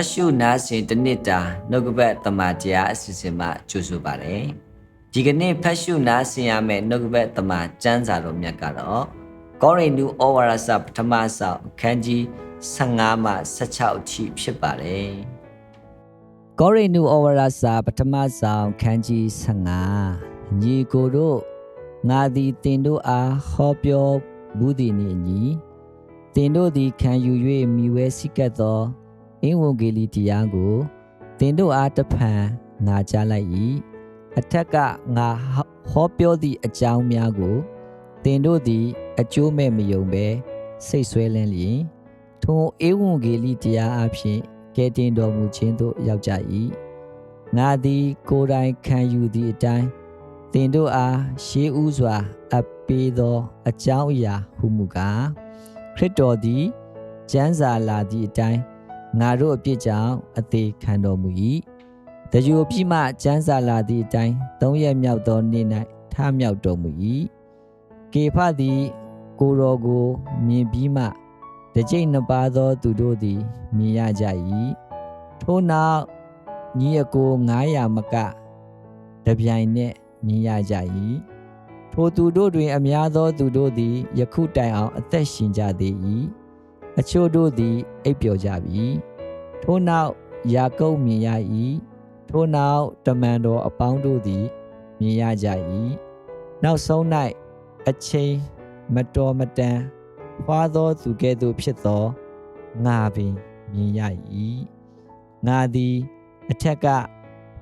တ်ရှုနားစဉ်တစ်နှစ်တာနှုတ်ကပတ်တမန်တရားအစီအစဉ်မှကြိုဆိုပါတယ်ဒီကနေ့ဖတ်ရှုနားဆင်ရမယ့်နှုတ်ကပတ်တမန်ကျမ်းစာတော်မြတ်ကတော့ကောရိန္သုဩဝါဒစာပထမဆောင်အခန်းကြီး15မှ16အထိဖြစ်ပါတယ်ကောရိန္သုဩဝါဒစာပထမဆောင်ခန်းကြီး15ညီကိုတို့ငါသည်တင်တို့အားဟောပြောဘူးသည်နှင့်ညီတင်တို့သည်ခံယူ၍မိဝဲစိကတ်သော အင်ဝံဂေလိတရားကိုတင်တို့အားတဖန်ငါကြားလိုက်၏အထက်ကငါဟောပြောသည့်အကြောင်းများကိုတင်တို့သည် အကျိုးမဲ့မယုံပဲစိတ်ဆွဲလန်းလျင်ထိုဧဝံဂေလိတရားအဖြစ်ကဲတင်တော်မူခြင်းသို့ရောက်ကြ၏ငါသည် ကိုယ်တိုင်ခံယူသည့်အတိုင်းတင်တို့အားရှေးဥစွာ အပ်ပေးသော အကြောင်းအရာဟုမူကားခရစ်တော်သည်ကျမ်းစာလာသည့်အတိုင်း ငါတို့အပြစ်ကြောင့်အသေးခံတော်မူ၏တကြိုပြီးမှကျမ်းစာလာသည့်အတိုင်းသုံးရက်မြောက်သောနေ့၌ထမြောက်တော်မူ၏ကေဖသည်ကိုတော်ကိုမြင်ပြီးမှတစ်ကြိမ်နှစ်ပါးသောသူတို့သည်မြင်ရကြ၏ထို့နောက်ညီအကို900မကတပြိုင်နက်မြင်ရကြ၏ထိုသူတို့တွင် အများသောသူတို့သည်ယခုတိုင်အောင်အသက်ရှင်ကြသေး၏ အချို့တို့သည် အိပ်ပျော်ကြပြီထို့နောက်ယာကုပ်မြင်ရ၏ထို့နောက်တမန်တော်အပေါင်းတို့သည် မြင်ရကြ၏နောက်ဆုံး၌အချိန်မတော်မတန်ဖွာသောသူကဲ့သို့ဖြစ်သောငါပင်မြင်ရ၏ငါသည်အထက်က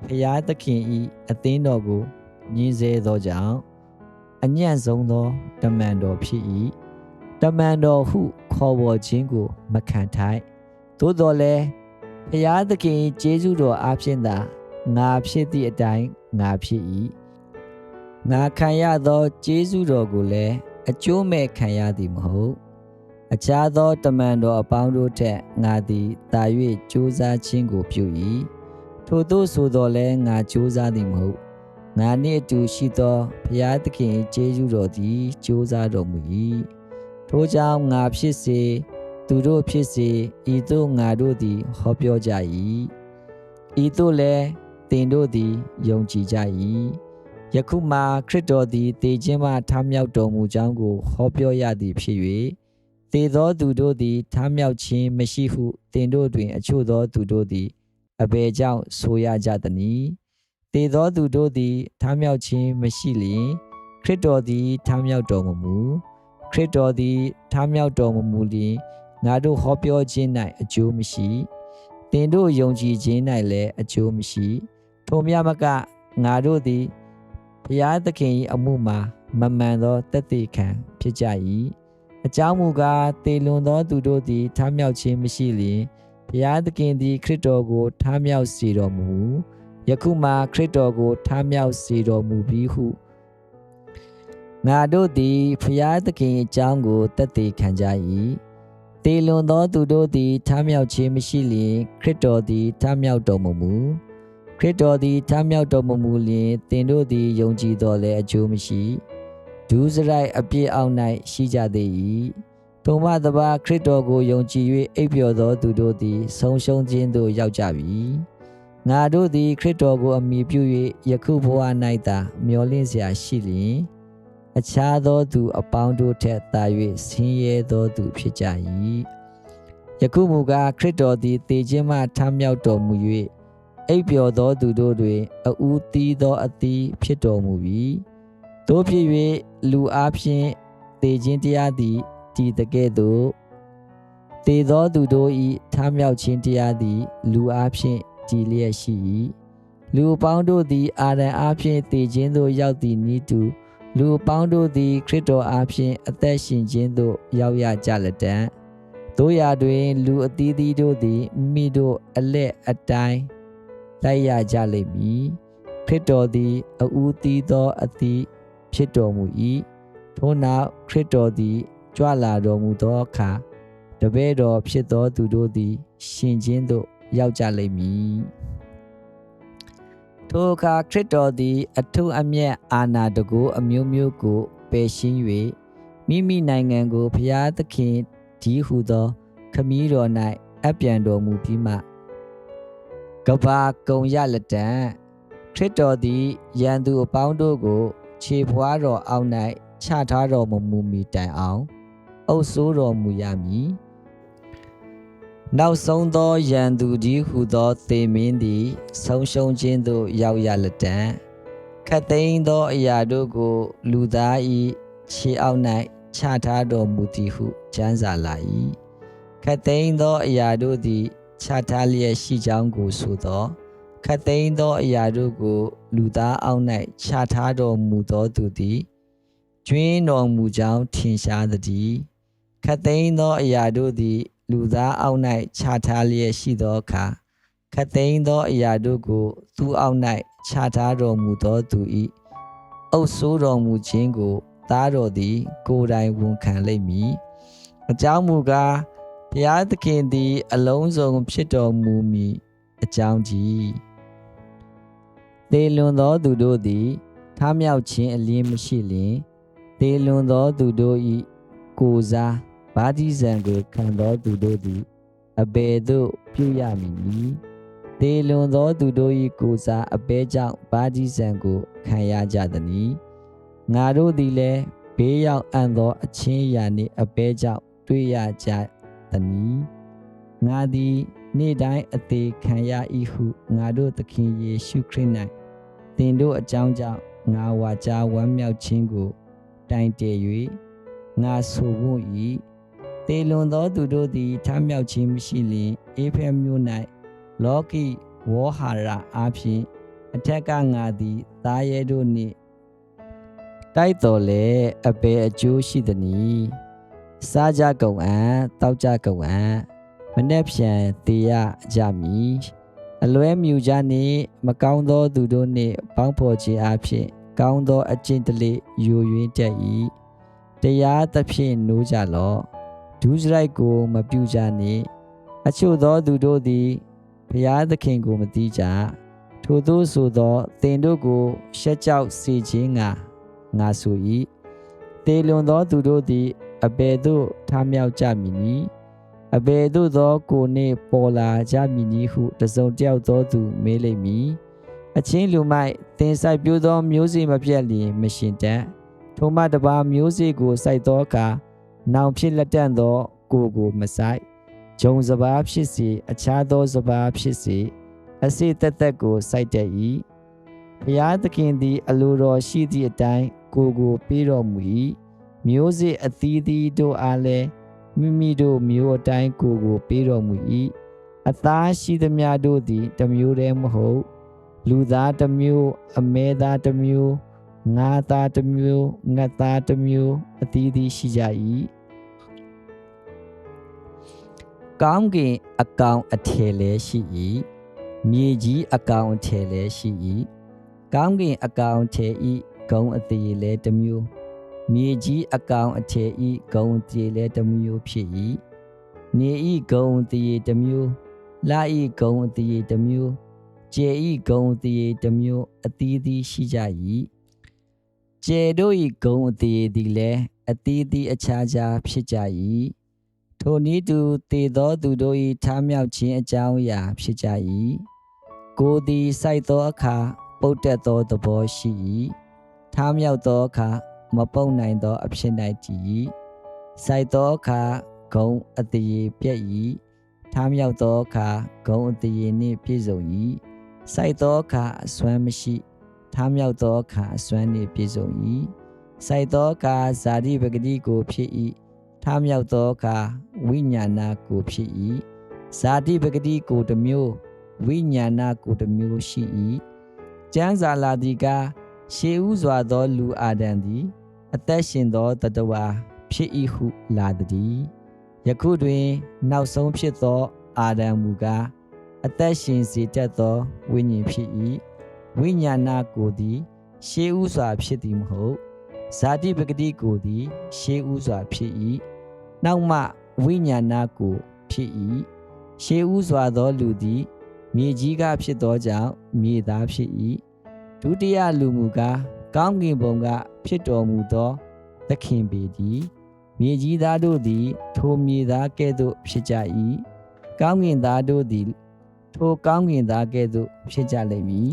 ဖျားသခင်၏အသင်းတော်ကိုညင်းဆဲသောကြောင့်အညံ့ဆုံးသောတမန်တော်ဖြစ်၏ တမန်တော်ဟုခေါ်ဝေါ်ခြင်းကိုမခံထိုက်သို့တော်လည်းဖျားသခင်ကျေးဇူးတော်အားဖြင့်သာငါဖြစ်သည့်အတိုင်းငါဖြစ်၏ငါခံရသောကျေးဇူးတော်ကိုလည်းအကျိုးမဲ့ခံရသည်မဟုတ်အခြားသောတမန်တော်အပေါင်းတို့ထက်ငါသည်တာ၍ကြိုးစားခြင်းကိုပြု၏ထို့သောဆိုတော်လဲငါကြိုးစားသည်မဟုတ်ငါနှင့်အတူရှိသောဘုရားသခင်ကျေးဇူးတော်သည်ကြိုးစားတော်မူ၏ ထို့ကြောင့်ငါဖြစ်စေသူတို့ဖြစ်စေဤသို့ငါတို့သည်ဟောပြောကြ၏ဤသို့လည်းသင်တို့သည်ယုံကြည်ကြ၏ယခုမှခရစ်တော်သည်တည်ခြင်းမှထမြောက်တော်မူကြောင်းကိုဟောပြောရသည်ဖြစ်၍တည်သောသူတို့သည်ထမြောက်ခြင်းမရှိဟုသင်တို့တွင် အချို့သောသူတို့သည်အဘယ်ကြောင့်ဆိုရကြသနည်းတည်သောသူတို့သည်ထမြောက်ခြင်းမရှိလျင်ခရစ်တော်သည်ထမြောက်တော်မမူ ခရစ်တော်သည်ထမြောက်တော်မမူလျင်ငါတို့ဟောပြောခြင်း၌အကျိုးမရှိသင်တို့ယုံကြည်ခြင်း၌လည်းအကျိုးမရှိထိုမြမကငါတို့သည်ဘုရားသခင်၏အမှုမှာမမှန်သောတသက်ခံဖြစ်ကြ၏အကြောင်းမူကားတေလွန်သောသူတို့သည်ထမြောက်ခြင်းမရှိလျင်ဘုရားသခင်သည်ခရစ်တော်ကိုထမြောက်စေတော်မူယခုမှခရစ်တော်ကိုထမြောက်စေတော်မူပြီးဟု ငါတို့သည်ဖျားသခင်အကြောင်းကိုတည်တည်ခံကြ၏တေလွန်သောသူတို့သည်ထမ်းမြောက်ခြင်းမရှိလျင်ခရစ်တော်သည်ထမ်းမြောက်တော်မူမူခရစ်တော်သည်ထမ်းမြောက်တော်မူမူလျင်သင်တို့သည်ယုံကြည်တော်လည်းအကျိုးမရှိဒူးစရိုက်အပြည့်အောက်၌ရှိကြသေး၏ထိုမှတပါခရစ်တော်ကိုယုံကြည်၍အိပ်ပျော်သောသူတို့သည်ဆုံးရှုံးခြင်းသို့ရောက်ကြပြီငါတို့သည်ခရစ်တော်ကိုအမိပြု၍ယခုဘဝ၌သာမျှော်လင့်စရာရှိလျင် အခြားသောသူအပေါင်းတို့ထက်သာ၍ဆင်းရဲသောသူဖြစ်ကြ၏ယခုမူကားခရစ်တော်သည်တည်ခြင်းမှထမြောက်တော်မူ၍အိပ်ပျော်သောသူတို့တွင်အူးသီးသောအသီးဖြစ်တော်မူပြီးတို့ဖြစ်၍လူအားဖြင့်တည်ခြင်းတရားသည်တည်တကဲ့သို့တည်သောသူတို့၏ထမြောက်ခြင်းတရားသည် လူအားဖြင့်တည်လျက်ရှိ၏လူပေါင်းတို့သည်အာရန်အားဖြင့်တည်ခြင်းသို့ရောက်သည်နည်းတူ လူပေါင်းတို့သည် ခရစ်တော်အားဖြင့်အသက်ရှင်ခြင်းသို့ရောက်ရကြလက်တံတို့ရာတွင် လူအသီးသီးတို့သည်မိတို့အလက်အတိုင်းလိုက်ရကြလိမ့်မည်ခရစ်တော်သည်အူးသီးသောအသီးဖြစ်တော်မူ၏ထို့နောက်ခရစ်တော်သည်ကြွလာတော်မူသောအခါတပည့်တော်ဖြစ်သောသူတို့သည် ရှင်ခြင်းသို့ရောက်ကြလိမ့်မည် ထိုအခါခရစ်တော်သည် အထုအမြတ်အာနာတကူအမျိုးမျိုးကိုပယ်ရှင်း၍မိမိနိုင်ငံကိုဖျားသခင်ဒီဟုသော ခမည်းတော်၌အပြန်တော်မူပြီးမှကဘာကုံရလက်တံခရစ်တော်သည်ယန်သူအပေါင်းတို့ကို ခြေဖွားတော်အောက်၌ချထားတော်မမူမီတိုင်အောင်အုပ်ဆိုးတော်မူရမည် နောက်ဆုံးသောယန်သူကြီးဟုသောသေမင်းသည် ဆုံးရှုံးခြင်းသို့ရောက်ရလက်တံခတ်သိမ်းသောအရာတို့ကို လူသား၏ခြေအောက်၌ချထားတော်မူသည်ဟုကျမ်းစာလာ၏ခတ်သိမ်းသောအရာတို့သည်ချထားလျက်ရှိကြောင်းကိုဆိုသောခတ်သိမ်းသောအရာတို့ကို လူသားအောက်၌ချထားတော်မူသောသူသည်ကျွင်းတော်မူကြောင်းထင်ရှားသည်ခတ်သိမ်းသောအရာတို့သည် လူသားအောက်၌ချထားလျက်ရှိသောအခါခတ်သိမ်းသောအရာတို့ကိုသူအောက်၌ချထားတော်မူသောသူ၏အုပ်ဆိုးတော်မူခြင်းကိုသားတော်သည် ကိုယ်တိုင်ဝန်ခံလိမ့်မည်အကြောင်းမူကားဘုရားသခင်သည် အလုံးစုံဖြစ်တော်မူမည်အကြောင်းကြီးသေလွန်သောသူတို့သည်ထားမြောက်ခြင်းအလင်းမရှိလျင်သေလွန်သောသူတို့၏ကိုယ်စား ဗာတိဇံကိုခံသောသူတို့သည်အဘယ်သို့ပြုရမည်သေလွန်သောသူတို့၏ကိုယ်စားအပဲကြောင့်ဗာတိဇံကိုခံရကြသည်။ငါတို့သည်လည်းဘေးရောက်အံ့သောအချင်းရာနှင့်အပဲကြောင့်တွေ့ရကြသည်။ငါသည်နေ့တိုင်းအသေးခံရ၏ဟုငါတို့သခင်ယေရှုခရစ်၌သင်တို့အကြောင်းကြောင့်ငါဝါကြဝမ်းမြောက်ခြင်းကိုတိုင်တည်၍ငါဆိုဖို့၏ တေလွန်သောသူတို့သည်ထမ်းမြောက်ခြင်းမရှိလျင်အေဖဲမြို့၌လောကီဝေါဟာရအားဖြင့်အထက်ကငါသည်သားရဲတို့နှင့်တိုက်တော်လေအပေအကျိုးရှိသည်။စားကြကုန်အံတောက်ကြကုန်အံမနှက်ဖြန်တေရကြမည်အလွဲမြူကြနှင့်မကောင်းသောသူတို့နှင့်ပေါင်းဖော်ခြင်းအဖြစ်ကောင်းသောအကျင့်တလေယိုယွင်းတတ်၏တရားသဖြင့်နိုးကြလော့ ဒုစရိုက်ကိုမပြုကြနှင့်အချို့သောသူတို့သည်ဘုရားသခင်ကိုမသိကြထိုသို့ဆိုသောသင်တို့ကိုရှက်ကြောက်စေခြင်းငါငါဆို၏တေလွန်သောသူတို့သည်အဘယ်သို့ထားမြောက်ကြမည်နည်းအဘယ်သို့သောကိုနှင့်ပေါ်လာကြမည်နည်းဟုတစုံတယောက်သောသူမေးလိမ့်မည်အချင်းလူမိုက်သင်ဆိုင်ပြိုးသောမျိုးစေ့မပြတ်လျင်မရှင်တတ်ထိုမှတပါမျိုးစေ့ကိုစိုက်သောအခါ နောင်ဖြစ်လက်တန့်သောကိုကိုမဆိုင်ဂျုံစပါးဖြစ်စေအခြားသောစပါးဖြစ်စေအစေတက်တက်ကိုစိုက်တတ်၏ဘုရားသခင်သည် အလိုတော်ရှိသည့်အတိုင်းကိုကိုပေးတော်မူ၏မျိုးစေ့အသီးသီးတို့အားလည်းမိမိတို့မျိုးအတိုင်းကိုကိုပေးတော်မူ၏အသားရှိသမျှတို့သည်တစ်မျိုးတည်းမဟုတ် လူသားတစ်မျိုးအမဲသားတစ်မျိုးငါသားတစ်မျိုးငတ်သားတစ်မျိုးအသီးသီးရှိကြ၏ ကောင်းကင်အကောင်အထည်လည်းရှိ၏မြေကြီးအကောင်အထည်လည်းရှိ၏ကောင်းကင်အကောင်အထည်ဤဂုံအသေးလည်းတစ်မျိုးမြေကြီးအကောင်အထည်ဤဂုံအသေးလည်းတစ်မျိုးဖြစ်၏နေဤဂုံအသေးတစ်မျိုးလာဤဂုံအသေးတစ်မျိုးကျေဤဂုံအသေးတစ်မျိုးအသီးသီးရှိကြ၏ကျေတို့ဤဂုံအသေးသည်လည်းအသီးသီးအခြားခြားဖြစ်ကြ၏ ထိုနည်းတူတည်သောသူတို့၏ထားမြောက်ခြင်းအကြောင်းအရာဖြစ်ကြ၏ကိုယ်သည်စိုက်သောအခါပုတ်တက်သောသဘောရှိ၏ထားမြောက်သောအခါမပုတ်နိုင်သောအဖြစ်၌တည်၏စိုက်သောအခါဂုံအတရေပြည့်၏ထားမြောက်သောအခါဂုံအတရေနှင့်ပြည့်စုံ၏စိုက်သောအခါအစွမ်းမရှိထားမြောက်သောအခါအစွမ်းနှင့်ပြည့်စုံ၏စိုက်သောအခါဇာတိပဂတိကိုဖြစ်၏ ထားမြောက်သောအခါဝိညာဏကိုဖြစ်၏ဇာတိပဂတိကိုတစ်မျိုးဝိညာဏကိုတစ်မျိုးရှိ၏ကျမ်းစာလာသည်ကရှေးဥစွာသောလူအာဒံသည် အသက်ရှင်သောတတဝါဖြစ်၏ဟုလာသည်ယခုတွင် နောက်ဆုံးဖြစ်သော အာဒံမူကားအသက်ရှင်စေတတ်သောဝိညာဉ်ဖြစ်၏ဝိညာဏကိုသည် ရှေးဥစွာဖြစ်သည်မဟုတ်ဇာတိပဂတိကိုသည် ရှေးဥစွာဖြစ်၏ နောက်မှဝိညာဏကိုဖြစ်၏ရှေးဥစွာသောလူသည် မြေကြီးကဖြစ်သောကြောင့်မြေသားဖြစ်၏ဒုတိယလူမူကားကောင်းကင်ဘုံကဖြစ်တော်မူသောသခင်ပေသည်မြေကြီးသားတို့သည် ထိုမြေသားကဲ့သို့ဖြစ်ကြ၏ကောင်းကင်သားတို့သည် ထိုကောင်းကင်သားကဲ့သို့ဖြစ်ကြလိမ့်မည်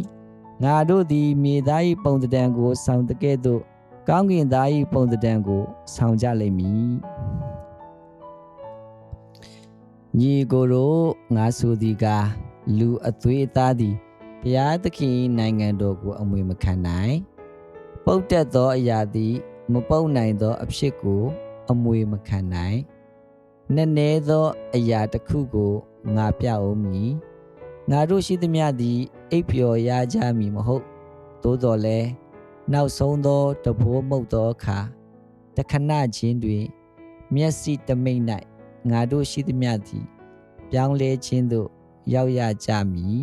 ငါတို့သည်မြေသား၏ပုံသဏ္ဍာန်ကို ဆောင်တကဲ့သို့ကောင်းကင်သား၏ပုံသဏ္ဍာန်ကို ဆောင်ကြလိမ့်မည် ညီကိုတို့ငါဆိုသည်ကားလူအသွေးအသားသည်ဘုရားသခင်၏နိုင်ငံတော်ကိုအမွေမခံနိုင်ပုတ်တက်သောအရာသည်မပုတ်နိုင်သောအဖြစ်ကိုအမွေမခံနိုင်နည်းနည်းသောအရာတစ်ခုကိုငါပြအောင်မည်ငါတို့ရှိသမျှသည်အိပ်ပျော်ရကြမည်မဟုတ်သို့တော်လည်းနောက်ဆုံးသောတဘိုးမှုတ်သောအခါတခဏချင်းတွင် မျက်စိတမိတ်၌ ငါတို့ရှိသမျှသည်ပြောင်းလဲခြင်းသို့ရောက်ရကြမည်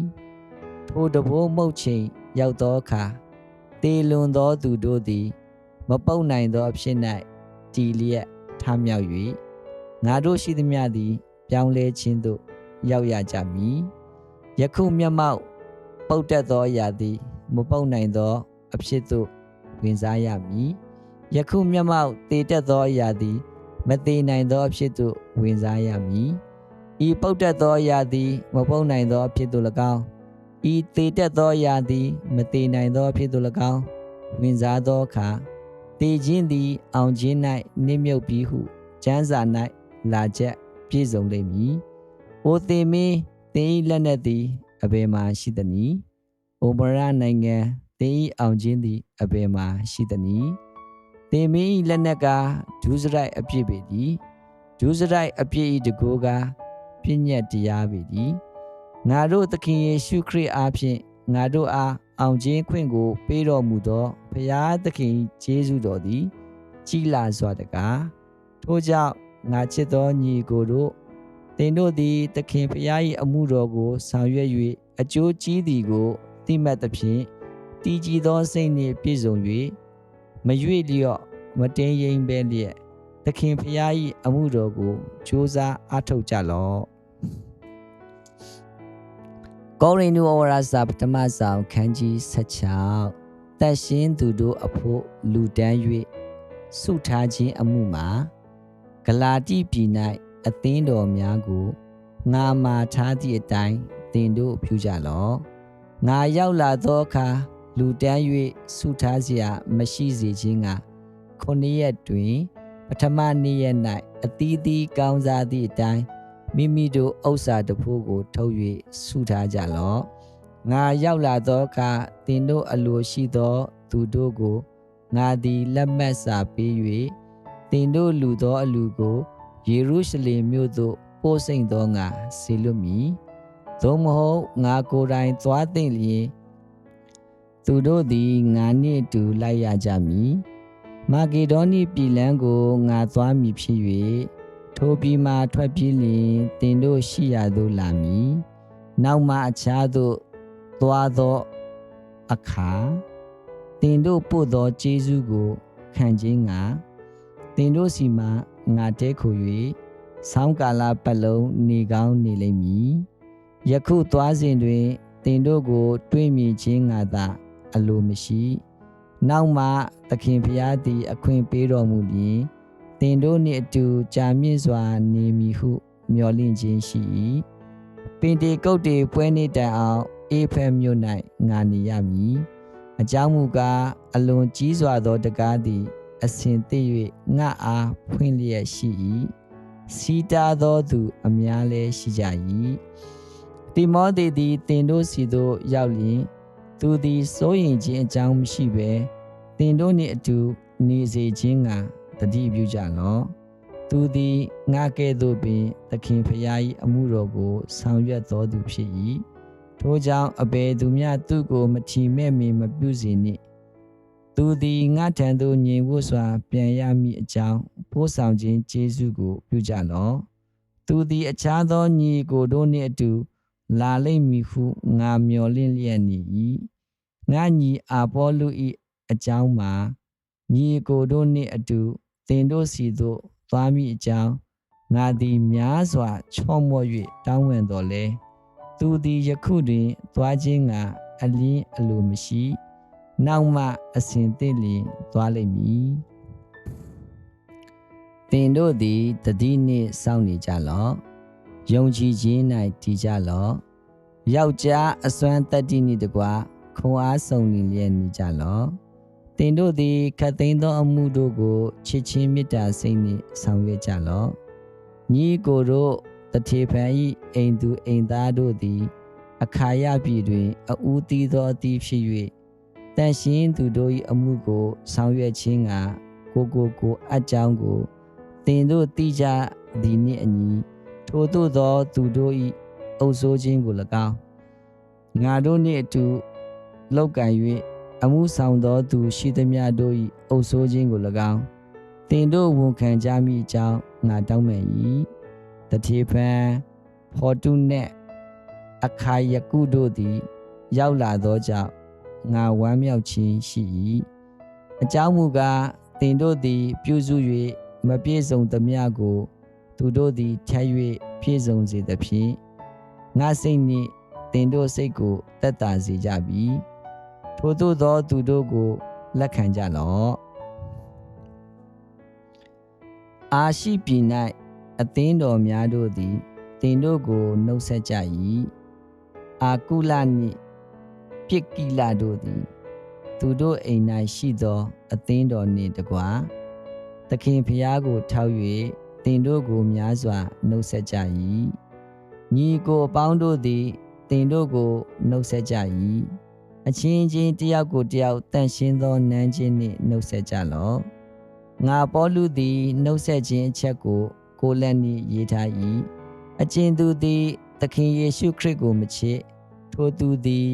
ထိုတဘိုးမှုတ်ချိန်ရောက်သောအခါတေလွန်သောသူတို့သည် မပုတ်နိုင်သောအဖြစ်၌တည်လျက်ထမြောက်၍ငါတို့ရှိသမျှသည် ပြောင်းလဲခြင်းသို့ရောက်ရကြမည်ယခုမျက်မှောက်ပုတ်တက်သောအရာသည် မပုတ်နိုင်သော အဖြစ်သို့ဝင်စားရမည်ယခုမျက်မှောက်တည်တက်သောအရာသည် မသေးနိုင်သောအဖြစ်သို့ဝင်စားရမည်ဤပုတ်တက်သောအရာသည်မပုတ်နိုင်သောအဖြစ်သို့၎င်းဤသေးတက်သောအရာသည်မသေးနိုင်သောအဖြစ်သို့၎င်းဝင်စားသောအခါတည်ခြင်းသည်အောင်ခြင်း၌နှိမ့်မြုပ်ပြီးဟုကျမ်းစာ၌လာချက်ပြည့်စုံလိမ့်မည်။အိုသေမင်းတင်းဤလက်နက်သည်အဘယ်မှာရှိသနည်း။အိုမရနိုင်ငံတင်းဤအောင်ခြင်းသည်အဘယ်မှာရှိသနည်း။ သေမင်းဤလက်နက်ကဒုစရိုက်အပြစ်ပေသည်။ဒုစရိုက်အပြစ်ဤတကိုးကပြည့်ညက်တရားပေသည်။ငါတို့သခင်ယေရှုခရစ်အားဖြင့်ငါတို့အားအောင်ခြင်းခွင့်ကို ပေးတော်မူသောဖရာသခင်ယေရှုတော်သည် ကြီးလာစွာတကားထို့ကြောင့်ငါချစ်သောညီကိုတို့သင်တို့သည်သခင်ဖရာ၏အမှုတော်ကိုဆောင်ရွက်၍အကျိုးကြီးသည်ကိုသိမှတ်သဖြင့်တည်ကြည်သောစိတ်နှင့်ပြည့်စုံ၍ မရွေ့လျော့မတင်းရင်ပဲလျက်သခင်ဖရာ၏အမှုတော်ကိုကြိုးစားအားထုတ်ကြလော့ကောရိန္သုဩဝါဒစာပထမဆောင်ခန်းကြီး16တက်ရှင်းသူတို့အဖို့လူတန်း၍ဆုထားခြင်းအမှုမှာဂလာတိပြည်၌အသင်းတော်များကိုငါမာထားသည့်အတိုင်းသင်တို့ပြုကြလော့ငါရောက်လာသောအခါ လူတန်း၍ဆုထားเสียမရှိစေခြင်းကခုနှစ်ရက်တွင် ပထမနေ့ရက်၌အသီးသီးကောင်းစားသည့်အတိုင်းမိမိတို့ဥစ္စာတဖို့ကို ထုတ်၍ဆုထားကြလော့ငါရောက်လာသောအခါသင်တို့အလိုရှိသော သူတို့ကိုငါသည်လက်မှတ်စာပေး၍သင်တို့လူသောအလူကိုယေရုရှလင်မြို့သို့ပို့ဆိုင်သောငါဆေလွတ်မည်သို့မဟုတ်ငါကိုယ်တိုင်သွားသိလျင် သူတို့သည်ငါနှင့်အတူလိုက်ရကြမည်မာဂေဒေါနိပြည်လန်းကိုငါသွားမည်ဖြစ်၍ထိုပြည်မှထွက်ပြေးလျင်တင်တို့ရှိရာသို့လာမည်နောက်မှအခြားသို့သွားသောအခါတင်တို့ပို့သောကျေးဇူးကိုခံခြင်းငါတင်တို့စီမှငါတဲခု၍ဆောင်းကာလပတ်လုံးနေကောင်းနေလိမ့်မည်ယခုသွားစဉ်တွင်တင်တို့ကို တွေးမြင်ခြင်းငါသာ အလိုမရှိနောက်မှသခင်ဖျားသည် အခွင့်ပေးတော်မူပြီးတင်တို့နှင့်အတူကြာမြင့်စွာနေမည်ဟုမျှော်လင့်ခြင်းရှိ၏ပင်တေကုတ်တေပွဲနေတိုင်အောင်အေဖက်မြို့၌ငါနေရမည်အကြောင်းမူကားအလွန်ကြီးစွာသောတကားသည် အစဉ်သိ၍ငါအားဖွင့်လျက်ရှိ၏စီတာသောသူအများလည်းရှိကြ၏တိမောသေသည်တင်တို့စီသို့ရောက်လျင် သူသည်စိုးရင်ခြင်းအကြောင်းမရှိဘဲတင်တို့နှင့်အတူနေစေခြင်းကတတိပြုကြလော့သူသည်ငါကဲ့သို့ပင်သခင်ဖရာ၏အမှုတော်ကိုဆောင်ရွက်တော်သူဖြစ်၏ထို့ကြောင့်အဘယ်သူမျှသူ့ကိုမထီမဲ့မီမပြုစေနှင့်သူသည်ငါထံသို့ညင်ဝတ်စွာ ပြန်ရမည်အကြောင်းပို့ဆောင်ခြင်းကျေးဇူးကိုပြုကြလော့သူသည်အခြားသောညီကိုတို့နှင့်အတူ လာလိမ့်မည်ဟုငါမျှော်လင့်လျက်နေ၏ငါညီအာပေါလု၏အကြောင်းမှာညီကိုတို့နှင့်အတူသင်တို့စီသို့သွားမည်အကြောင်းငါသည်များစွာချော့မော့၍တောင်းဝင်တော်လဲသူသည်ယခုတွင်သွားခြင်းကအလင်းအလိုမရှိနောက်မှအစဉ်သိလျင်သွားလိမ့်မည်သင်တို့သည်တတိနှင့်စောင့်နေကြလော့ ယုံကြည်ခြင်း၌တည်ကြလော့ယောက်ျားအစွမ်းတတ္တိနှင့်တကွာခွန်အားစုံလင်လျက်နေကြလော့တင်တို့သည်ခတ်သိမ်းသောအမှုတို့ကိုချစ်ချင်းမေတ္တာစိတ်နှင့်ဆောင်ရွက်ကြလော့ညီကိုတို့တထေဖန်ဤအိမ်သူအိမ်သားတို့သည် အခါရပြည်တွင်အဦးသီးသောအသီးဖြစ်၍တန်ရှင်းသူတို့၏အမှုကိုဆောင်ရွက်ခြင်းကကိုကိုကိုအကြောင်းကိုတင်တို့သိကြသည်နှင့်အညီ ထိုသို့သောသူတို့၏အုပ်ဆိုးခြင်းကို၎င်းငါတို့နှင့်အတူလောက်ကံ၍အမှုဆောင်သောသူရှိသမျှတို့၏အုပ်ဆိုးခြင်းကို၎င်းတင်တို့ဝန်ခံကြမိအကြောင်းငါတောင်းပန်၏တတိဖန်ဖော်တုနှင့်အခါယကုတို့သည် ရောက်လာသောကြောင့်ငါဝမ်းမြောက်ခြင်းရှိ၏အကြောင်းမူကားတင်တို့သည် ပြုစု၍မပြည့်စုံသမျှကို သူတို့သည်ထပ်၍ပြည့်စုံစေသဖြင့်ငါစိတ်နှင့်တင်တို့စိတ်ကိုတက်တာစေကြပြီထို့သောသောသူတို့ကိုလက်ခံကြလော့အာရှိပြည်၌အသင်းတော်များတို့သည်တင်တို့ကိုနှုတ်ဆက်ကြ၏အာကုလနှင့်ပြစ်ကိလတို့သည် သူတို့အိမ်၌ရှိသော အသင်းတော်နှင့်တကွာသခင်ဖျားကိုထောက်၍တ င်တို့ကိုများစွာနှုတ်ဆက်ကြ၏ညီကိုအပေါင်းတို့သည်တင်တို့ကိုနှုတ်ဆက်ကြ၏အချင်းချင်းတယောက်ကိုတယောက်တန့်ရှင်းသောနမ်းခြင်းနှင့်နှုတ်ဆက်ကြလော့ငါပေါလုသည်နှုတ်ဆက်ခြင်းအချက်ကိုကိုယ်လက်နှင့်ရေးထား၏အချင်းသူသည်သခင်ယေရှုခရစ်ကိုမချစ်ထိုသူသည်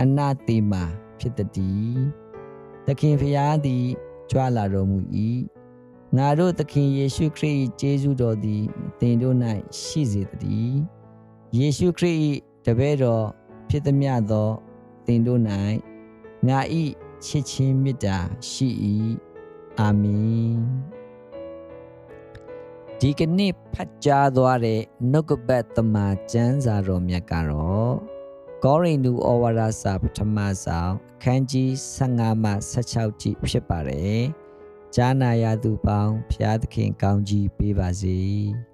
အနာတိမာဖြစ်သည်သခင်ဖျားသည်ကြွလာတော်မူ၏ ငါတို့သခင်ယေရှုခရစ်၏ကျေးဇူးတော်သည်သင်တို့၌ရှိစေတည်းယေရှုခရစ်၏တပည့်တော်ဖြစ်သည်မြတ်သောသင်တို့၌ငါ၏ချစ်ချင်းမေတ္တာရှိ၏အာမင်ဒီကနေ့ဖတ်ကြားသွားတဲ့နှုတ်ကပတ်သမာကျမ်းစာတော်မြတ်ကတော့ကောရိန္သုဩဝါဒစာပထမဆောင်အခန်းကြီး15မှ16ထိဖြစ်ပါတယ်။ ဂျာနာယာသူပေါင်းဖျားသခင်ကောင်းကြီးပေးပါစေ။